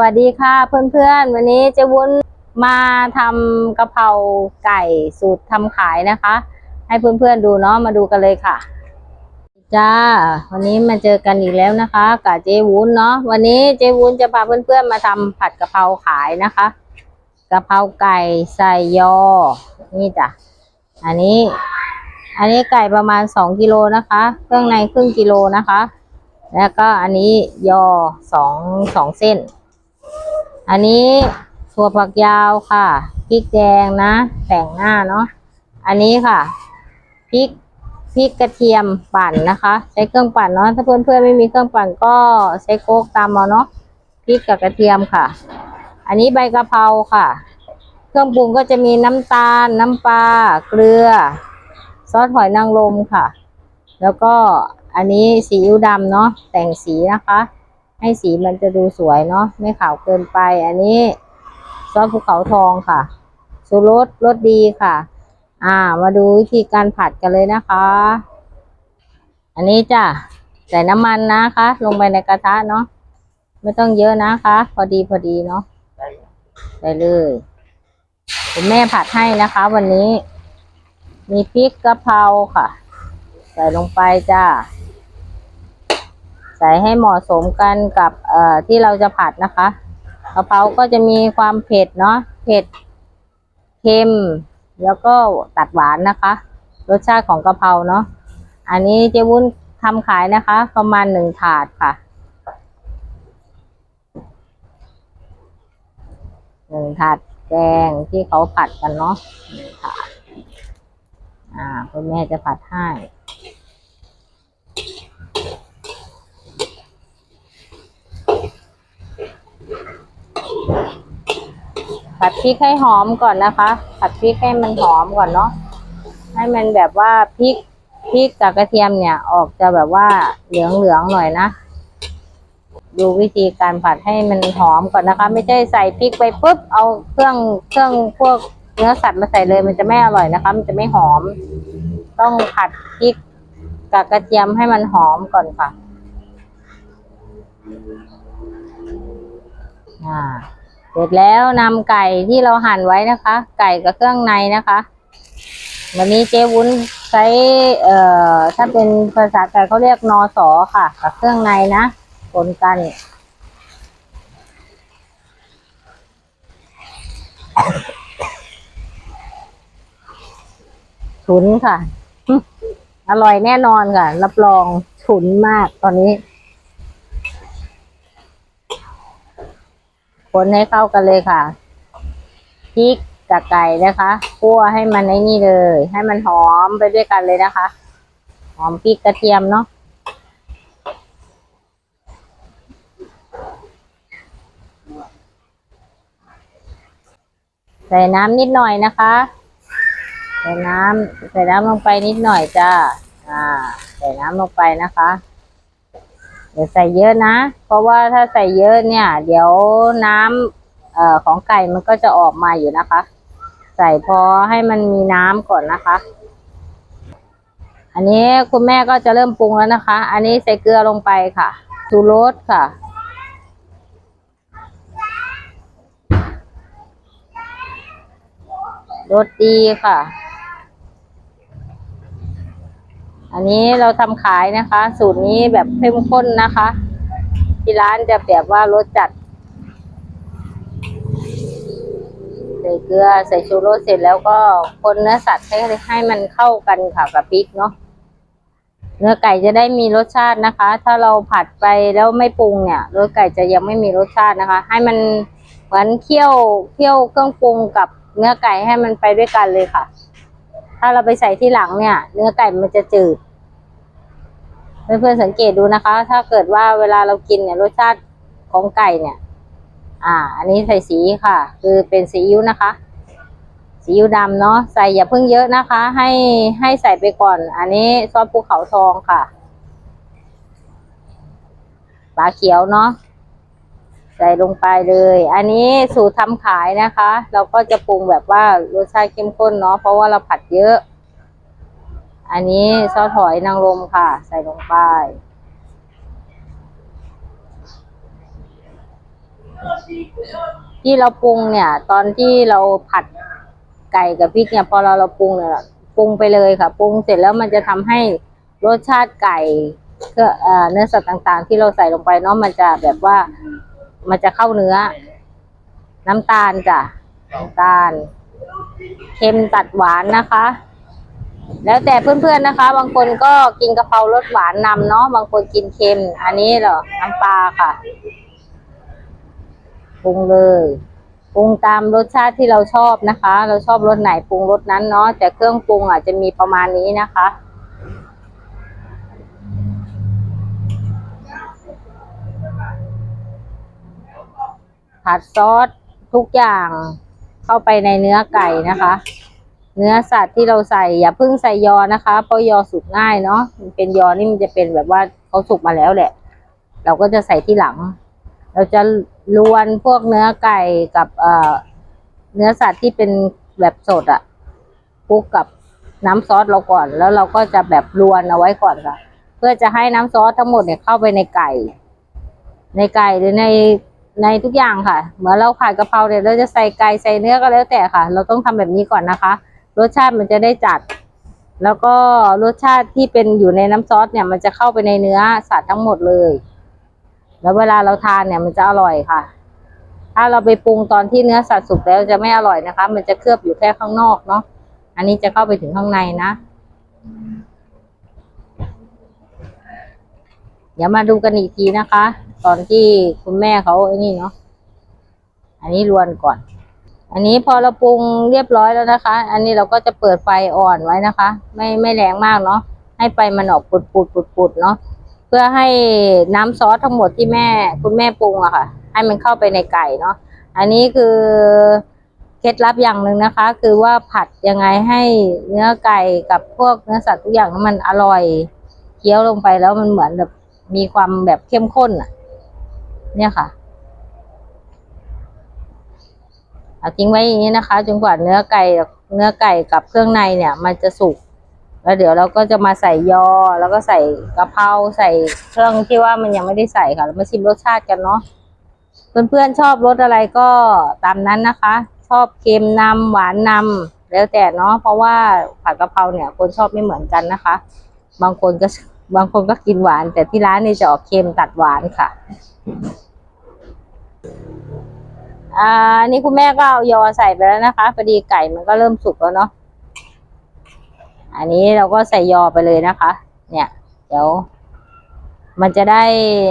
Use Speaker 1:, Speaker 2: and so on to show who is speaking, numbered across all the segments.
Speaker 1: วัสดีค่ะเพื่อนๆ วันนี้เจวุ้นมาทำกะเพราไก่สูตรทำขายนะคะ ให้เพื่อนๆดูเนาะมาดูกันเลยค่ะ จ้า วันนี้มาเจอกันอีกแล้วนะคะกับเจวุ้นเนาะวันนี้เจวุ้นจะพาเพื่อนๆมาทำผัดกะเพราขายนะคะกะเพราไก่ใส่ยอ นี่จ้ะอันนี้ อันนี้ไก่ประมาณสองกิโลนะคะ เครื่องในครึ่งกิโลนะคะ แล้วก็อันนี้ยอสองสองเส้น อันนี้ถั่วฝักยาวค่ะพริกแดงนะ แต่งหน้าเนาะอันนี้ค่ะพริกพริกกระเทียมปั่นนะคะ ใช้เครื่องปั่นเนาะถ้าเพื่อนเพื่อนๆไม่มีเครื่องปั่นก็ใช้โคกตามเอาเนาะพริกกับกระเทียมค่ะ อันนี้ใบกะเพราค่ะ เครื่องปรุงก็จะมีน้ำตาล น้ำปลาเกลือ ซอสหอยนางรมค่ะ แล้วก็อันนี้ซีอิ๊วดำเนาะแต่งสีนะคะ ให้สีมันจะดูสวยเนาะไม่ขาวเกินไป อันนี้ซอสภูเขาทองค่ะสูรสรสดีค่ะ อ่า มาดูวิธีการผัดกันเลยนะคะ อันนี้จ้ะใส่น้ำมันนะคะ ลงไปในกระทะเนาะไม่ต้องเยอะนะคะ พอดีพอดีเนาะได้เลยคุณแม่ผัดให้นะคะ วันนี้ มีพริกกะเพราค่ะ ใส่ลงไปจ้า ใส่ให้เหมาะสมกันกับที่เราจะผัดนะคะกะเพราก็จะมีความเผ็ดเนาะเผ็ดเค็ม แล้วก็ตัดหวานนะคะ รสชาติของกะเพราเนาะอันนี้เจ๊วุ้นทำขายนะคะ ประมาณหนึ่งถาดค่ะหนึ่งถาดแกงที่เขาผัดกันเนาะหนึ่งถาดอ่าคุณแม่จะผัดให้ ผัดพริกให้หอมก่อนนะคะ ผัดพริกให้มันหอมก่อนเนาะให้มันแบบว่าพริกพริกกับกระเทียมเนี่ย ออกจะแบบว่าเหลืองเหลืองหน่อยนะ ดูวิธีการผัดให้มันหอมก่อนนะคะ ไม่ใช่ใส่พริกไปปุ๊บเอาเครื่องเครื่องพวกเนื้อสัตว์มาใส่เลย มันจะไม่อร่อยนะคะ มันจะไม่หอม ต้องผัดพริกกับกระเทียมให้มันหอมก่อนค่ะอ่า เสร็จแล้วนำไก่ที่เราหั่นไว้นะคะ ไก่กับเครื่องในนะคะ วันนี้เจ๊วุ้นใช้เอ่อถ้าเป็นภาษาไก่เขาเรียกนอสอค่ะ กับเครื่องในนะปนกันฉุนค่ะ อร่อยแน่นอนค่ะ รับรองฉุนมากตอนนี้ คนให้เข้ากันเลยค่ะพริกกับไก่นะคะคั่วให้มันในนี่เลย ให้มันหอมไปด้วยกันเลยนะคะ หอมพริกกระเทียมเนาะใส่น้ำนิดหน่อยนะคะ ใส่น้ำใส่น้ำลงไปนิดหน่อยจ้า อ่า ใส่น้ำลงไปนะคะ เดี๋ยวใส่เยอะนะ เพราะว่าถ้าใส่เยอะเนี่ย เดี๋ยวน้ำเอ่อของไก่มันก็จะออกมาอยู่นะคะ ใส่พอให้มันมีน้ำก่อนนะคะ อันนี้คุณแม่ก็จะเริ่มปรุงแล้วนะคะ อันนี้ใส่เกลือลงไปค่ะชูรสค่ะรสดีค่ะ อันนี้เราทำขายนะคะ สูตรนี้แบบเข้มข้นนะคะ ที่ร้านจะแบบว่ารสจัด ใส่เกลือใส่ชูรสเสร็จแล้วก็คนเนื้อสัตว์ให้ให้มันเข้ากันค่ะกับพริกเนาะเนื้อไก่จะได้มีรสชาตินะคะ ถ้าเราผัดไปแล้วไม่ปรุงเนี่ยเนื้อไก่จะยังไม่มีรสชาตินะคะ ให้มันเหมือนเคี่ยวเคี่ยวเครื่องปรุงกับเนื้อไก่ให้มันไปด้วยกันเลยค่ะ ถ้าเราไปใส่ที่หลังเนี่ย เนื้อไก่มันจะจืดเพื่อนๆสังเกตดูนะคะ ถ้าเกิดว่าเวลาเรากินเนี่ยรสชาติของไก่เนี่ย อ่า อันนี้ใส่สีค่ะ คือเป็นซีอิ๊วนะคะซีอิ๊วดำเนาะใส่อย่าเพิ่งเยอะนะคะ ให้ให้ใส่ไปก่อน อันนี้ซอสภูเขาทองค่ะปลาเขียวเนาะ ใส่ลงไปเลย อันนี้สูตรทำขายนะคะ เราก็จะปรุงแบบว่ารสชาติเข้มข้นเนาะเพราะว่าเราผัดเยอะ อันนี้ซอสหอยนางรมค่ะ ใส่ลงไป ที่เราปรุงเนี่ย ตอนที่เราผัดไก่กับพริกเนี่ยพอเราเราปรุงเนี่ยปรุงไปเลยค่ะปรุงเสร็จแล้วมันจะทำให้รสชาติไก่ก็เนื้อสัตว์ต่างๆ ที่เราใส่ลงไปเนาะมันจะแบบว่า มันจะเข้าเนื้อ น้ำตาลจ้ะน้ำตาล เค็มตัดหวานนะคะ แล้วแต่เพื่อนๆนะคะ บางคนก็กินกะเพรารสหวานนำเนาะบางคนกินเค็ม อันนี้เหรอน้ำปลาค่ะปรุงเลยปรุงตามรสชาติที่เราชอบนะคะ เราชอบรสไหนปรุงรสนั้นเนาะแต่เครื่องปรุงอาจจะมีประมาณนี้นะคะ ผัดซอสทุกอย่างเข้าไปในเนื้อไก่นะคะ เนื้อสัตว์ที่เราใส่อย่าเพิ่งใส่ยอนะคะเพราะยอสุกง่ายเนาะมันเป็นยอนี่มันจะเป็นแบบว่าเขาสุกมาแล้วแหละ เราก็จะใส่ที่หลัง เราจะลวนพวกเนื้อไก่กับเอ่อเนื้อสัตว์ที่เป็นแบบสดอะคลุกกับน้ำซอสเราก่อน แล้วเราก็จะแบบลวนเอาไว้ก่อนค่ะ เพื่อจะให้น้ำซอสทั้งหมดเนี่ยเข้าไปในไก่ ในไก่หรือใน ในทุกอย่างค่ะ เหมือนเราผัดกะเพราเนี่ยเราจะใส่ไก่ใส่เนื้อก็แล้วแต่ค่ะ เราต้องทำแบบนี้ก่อนนะคะ รสชาติมันจะได้จัด แล้วก็รสชาติที่เป็นอยู่ในน้ำซอสเนี่ย มันจะเข้าไปในเนื้อสัตว์ทั้งหมดเลย แล้วเวลาเราทานเนี่ยมันจะอร่อยค่ะ ถ้าเราไปปรุงตอนที่เนื้อสัตว์สุกแล้วจะไม่อร่อยนะคะ มันจะเคลือบอยู่แค่ข้างนอกเนาะอันนี้จะเข้าไปถึงข้างในนะเดี๋ยวมาดูกันอีกทีนะคะ ตอนที่คุณแม่เขาไอ้นี่เนาะอันนี้รวนก่อน อันนี้พอเราปรุงเรียบร้อยแล้วนะคะ อันนี้เราก็จะเปิดไฟอ่อนไว้นะคะ ไม่ไม่แรงมากเนาะให้ไฟมันออกปุดปุดปุดปุดเนาะเพื่อให้น้ำซอสทั้งหมดที่แม่ คุณแม่ปรุงอะค่ะ ให้มันเข้าไปในไก่เนาะอันนี้คือเคล็ดลับอย่างหนึ่งนะคะ คือว่าผัดยังไงให้เนื้อไก่กับพวกเนื้อสัตว์ทุกอย่างมันอร่อยเคี้ยวลงไปแล้วมันเหมือนแบบมีความแบบเข้มข้นอะ เนี่ยค่ะเอาทิ้งไว้อย่างนี้นะคะ จนกว่าเนื้อไก่เนื้อไก่กับเครื่องในเนี่ย มันจะสุกแล้วเดี๋ยวเราก็จะมาใส่ยอ แล้วก็ใส่กะเพราใส่เครื่องที่ว่ามันยังไม่ได้ใส่ค่ะเรามาชิมรสชาติกันเนาะเพื่อนๆชอบรสอะไรก็ตามนั้นนะคะ ชอบเค็มนำหวานนำแล้วแต่เนาะเพราะว่าผัดกะเพราเนี่ย คนชอบไม่เหมือนกันนะคะ บางคนก็ บางคนก็กินหวาน แต่ที่ร้านนี่จะออกเค็มตัดหวานค่ะ อ่าอันนี่คุณแม่ก็เอายอใส่ไปแล้วนะคะพอดีไก่มันก็เริ่มสุกแล้วเนาะ อันนี้เราก็ใส่ยอไปเลยนะคะ เนี่ย เดี๋ยว มันจะได้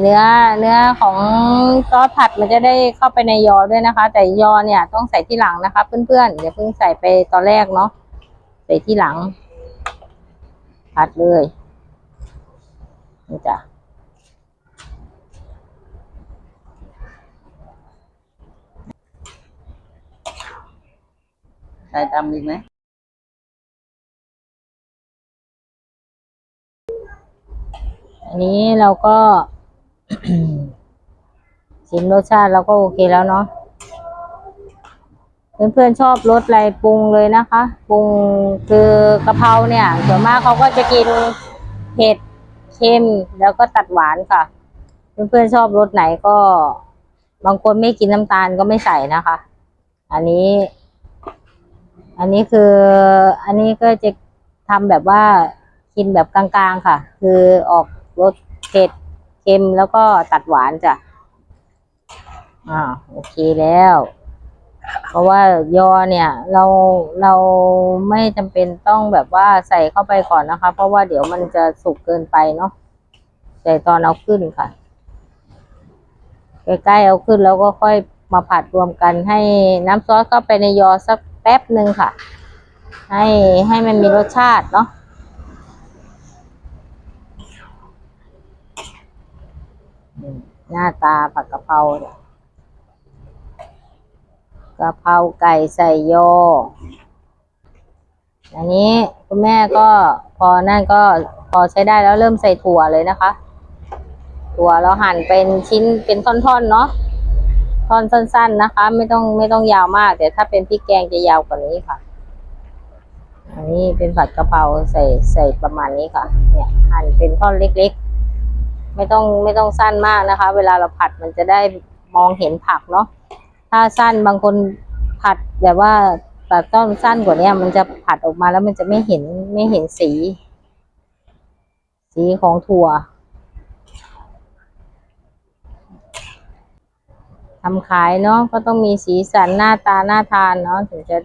Speaker 1: เนื้อเนื้อของซอสผัดมันจะได้เข้าไปในยอด้วยนะคะ แต่ยอเนี่ยต้องใส่ที่หลังนะคะ เพื่อนๆอย่าเพิ่งใส่ไปตอนแรกเนาะใส่ที่หลังผัดเลย นี่จ้ะ
Speaker 2: ใส่ตำอีกไหม
Speaker 1: อันนี้เราก็ชิมรสชาติเราก็โอเคแล้วเนาะเพื่อนๆชอบรสอะไรปรุงเลยนะคะ ปรุงคือกะเพราเนี่ยส่วนมากเขาก็จะกินเผ็ด เค็มแล้วก็ตัดหวานค่ะ เพื่อนๆชอบรสไหนก็ บางคนไม่กินน้ำตาลก็ไม่ใส่นะคะ อันนี้ อันนี้คือ อันนี้ก็จะทำแบบว่ากินแบบกลางๆค่ะ คือออกรสเผ็ดเค็มแล้วก็ตัดหวานจ้ะอ่าโอเคแล้ว เพราะว่ายอเนี่ยเราเราไม่จำเป็นต้องแบบว่าใส่เข้าไปก่อนนะคะ เพราะว่าเดี๋ยวมันจะสุกเกินไปเนาะใส่ตอนเอาขึ้นค่ะใกล้ๆเอาขึ้นแล้วก็ค่อยมาผัดรวมกันให้น้ำซอสเข้าไปในยอสักแป๊บหนึ่งค่ะ ให้ให้มันมีรสชาติเนาะหน้าตาผัดกะเพราเนี่ยะเพราไก่ใส่ยอ อันนี้คุณแม่ก็พอนั่นก็พอใช้ได้แล้วเริ่มใส่ถั่วเลยนะคะ ถั่วเราหั่นเป็นชิ้นเป็นท่อนๆเนาะท่อนสั้น ๆนะคะ ไม่ต้องไม่ต้องยาวมากแต่ถ้าเป็นพริกแกงจะยาวกว่านี้ค่ะ อันนี้เป็นผัดกะเพราใส่ใส่ประมาณนี้ค่ะ เนี่ยหั่นเป็นท่อนเล็กๆ ไม่ต้องไม่ต้องสั้นมากนะคะ เวลาเราผัดมันจะได้มองเห็นผักเนาะ ถ้าสั้นบางคนผัดแบบว่าตัดต้นสั้นกว่าเนี้ยมันจะผัดออกมาแล้วมันจะไม่เห็นไม่เห็นสี สีของถั่วทำขายเนาะก็ต้องมีสีสันหน้าตาหน่าทานเนาะถึงจะ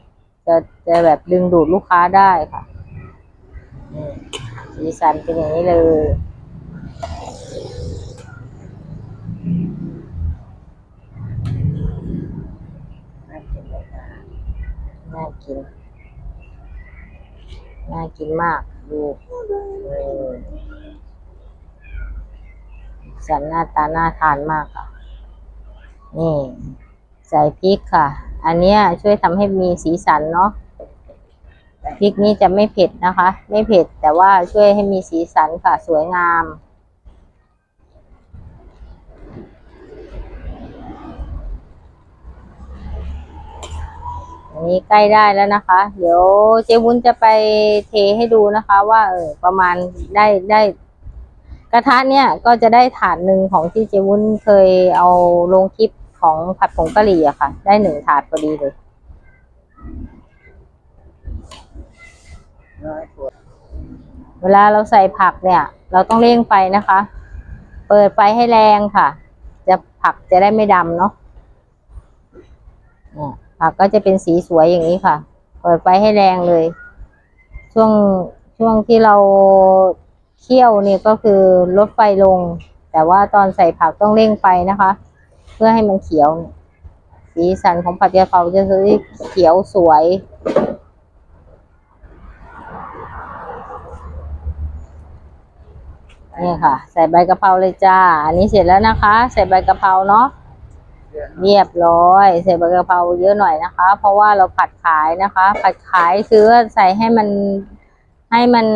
Speaker 1: จะจะแบบดึงดูดลูกค้าได้ค่ะ สีสันเป็นอย่างนี้เลย น่ากินเลยค่ะ น่ากิน น่ากินมากดูเออสันหน้าตาน่าทานมากค่ะ นี่ ใส่พริกค่ะ อันเนี้ยช่วยทำให้มีสีสันเนาะพริกนี้จะไม่เผ็ดนะคะ ไม่เผ็ดแต่ว่าช่วยให้มีสีสันค่ะ สวยงาม อันนี้ใกล้ได้แล้วนะคะ เดี๋ยวเจ๊วุ้นจะไปเทให้ดูนะคะ ว่าเออประมาณได้ได้ กระทะเนี่ยก็จะได้ถาดหนึ่งของที่เจ๊วุ้นเคยเอาลงคลิปของผัดผงกะหรี่อะค่ะ ได้หนึ่งถาดพอดีเลยเวลาเราใส่ผักเนี่ย เราต้องเร่งไฟนะคะ เปิดไฟให้แรงค่ะ จะผักจะได้ไม่ดำเนาะเนี่ย ผักก็จะเป็นสีสวยอย่างนี้ค่ะ เปิดไฟให้แรงเลย ช่วงช่วงที่เราเคี่ยวเนี่ยก็คือลดไฟลง แต่ว่าตอนใส่ผักต้องเร่งไฟนะคะ เพื่อให้มันเขียว สีสันของผัดกะเพราจะคือเขียวสวยนี่ค่ะ ใส่ใบกะเพราเลยจ้า อันนี้เสร็จแล้วนะคะ ใส่ใบกะเพราเนาะ เรียบร้อยใส่ใบกะเพราเยอะหน่อยนะคะ เพราะว่าเราผัดขายนะคะ ผัดขายคือว่าใส่ให้มันให้มัน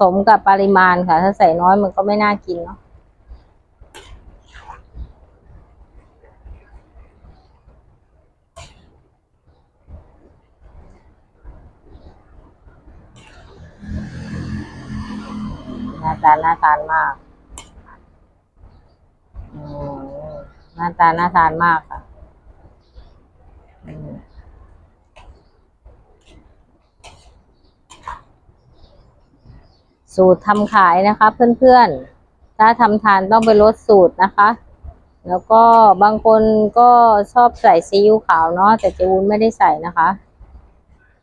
Speaker 1: สมกับปริมาณค่ะ ถ้าใส่น้อยมันก็ไม่น่ากินเนาะน้าตานน่าทานมากอืมห น้าตาน่าทานมากค่ะอืมสูตรทำขายนะคะเพื่อนๆ ถ้าทำทานต้องไปลดสูตรนะคะ แล้วก็บางคนก็ชอบใส่ซีอิ๊วขาวเนาะแต่เจวุ้นไม่ได้ใส่นะคะ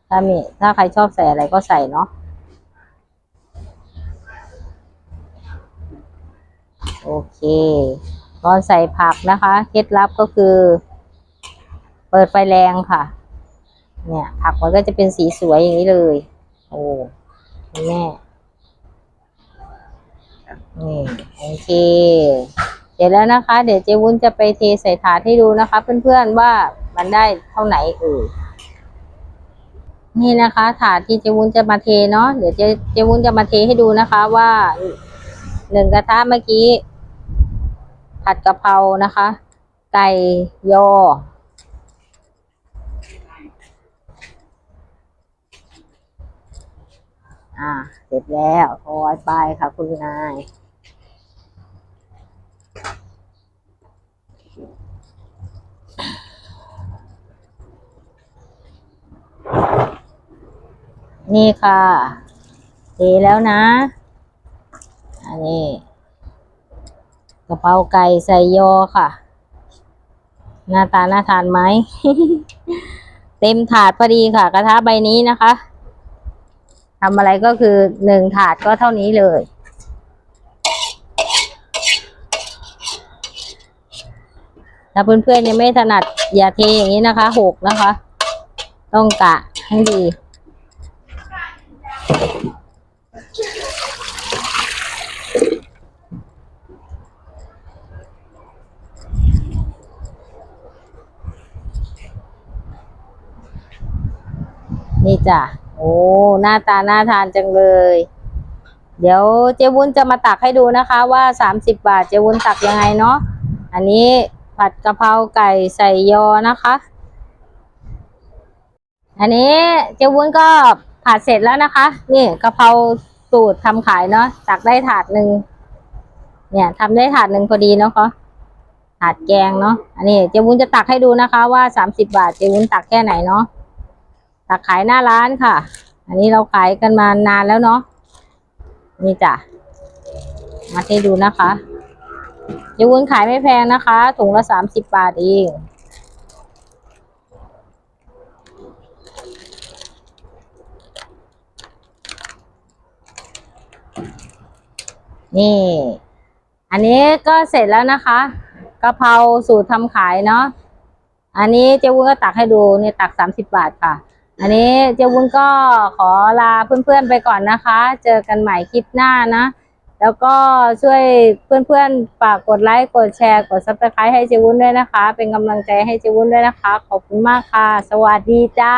Speaker 1: ถ้ามีถ้าใครชอบใส่อะไรก็ใส่เนาะโอเค ตอนใส่ผักนะคะเคล็ดลับก็คือ เปิดไฟแรงค่ะ เนี่ย ผักมันก็จะเป็นสีสวยอย่างนี้เลย โอ้แม่นี่โอเคเสร็จแล้วนะคะ เดี๋ยวเจวุ้นจะไปเทใส่ถาดให้ดูนะคะ เพื่อนๆว่ามันได้เท่าไหนเออนี่นะคะ ถาดที่เจวุ้นจะมาเทเนาะเดี๋ยวเจเจวุ้นจะมาเทให้ดูนะคะว่าหนึ่งกระทะเมื่อกี้ ผัดกะเพรานะคะ ไก่ยอ อ่า เสร็จแล้วโอ้ยไปค่ะคุณนายนี่ค่ะเทแล้วนะ อันนี้ กะเพราไก่ใส่ยอค่ะ หน้าตาน่าทานไหม เต็มถาดพอดีค่ะ กระทะใบนี้นะคะทำอะไรก็คือหนึ่งถาดก็เท่านี้เลย ถ้าเพื่อนๆยังไม่ถนัดอย่าเทอย่างนี้นะคะหกนะคะ ต้องกะให้ดี จ้ะโอ้หน้าตาน่าทานจังเลย เดี๋ยวเจ๊วุ้นจะมาตักให้ดูนะคะว่าสามสิบบาทเจ๊วุ้นตักยังไงเนาะอันนี้ผัดกะเพราไก่ใส่ยอนะคะ อันนี้เจ๊วุ้นก็ผัดเสร็จแล้วนะคะ นี่กะเพราสูตรทำขายเนาะตักได้ถาดหนึ่งเนี่ยทำได้ถาดหนึ่งพอดีเนาะคะถาดแกงเนาะอันนี้เจวุ้นจะตักให้ดูนะคะว่าสามสิบาทเจวุ้นตักแค่ไหนเนาะ ตักขายหน้าร้านค่ะ อันนี้เราขายกันมานานแล้วเนาะนี่จ้ะมาให้ดูนะคะเจวุ้นขายไม่แพงนะคะ ถุงละสามสิบบาทเองนี่ อันนี้ก็เสร็จแล้วนะคะกะเพราสูตรทำขายเนาะ อันนี้เจ้าวุ้นก็ตักให้ดูเนี่ยตักสามสิบบาทค่ะ อันนี้เจ้าวุ้นก็ขอลาเพื่อนๆไปก่อนนะคะ เจอกันใหม่คลิปหน้านะ แล้วก็ช่วยเพื่อนๆฝากกดไลค์กดแชร์กดซับสไครต์ให้เจ้าวุ้นด้วยนะคะ เป็นกำลังใจให้เจ้าวุ้นด้วยนะคะ ขอบคุณมากค่ะ สวัสดีจ้า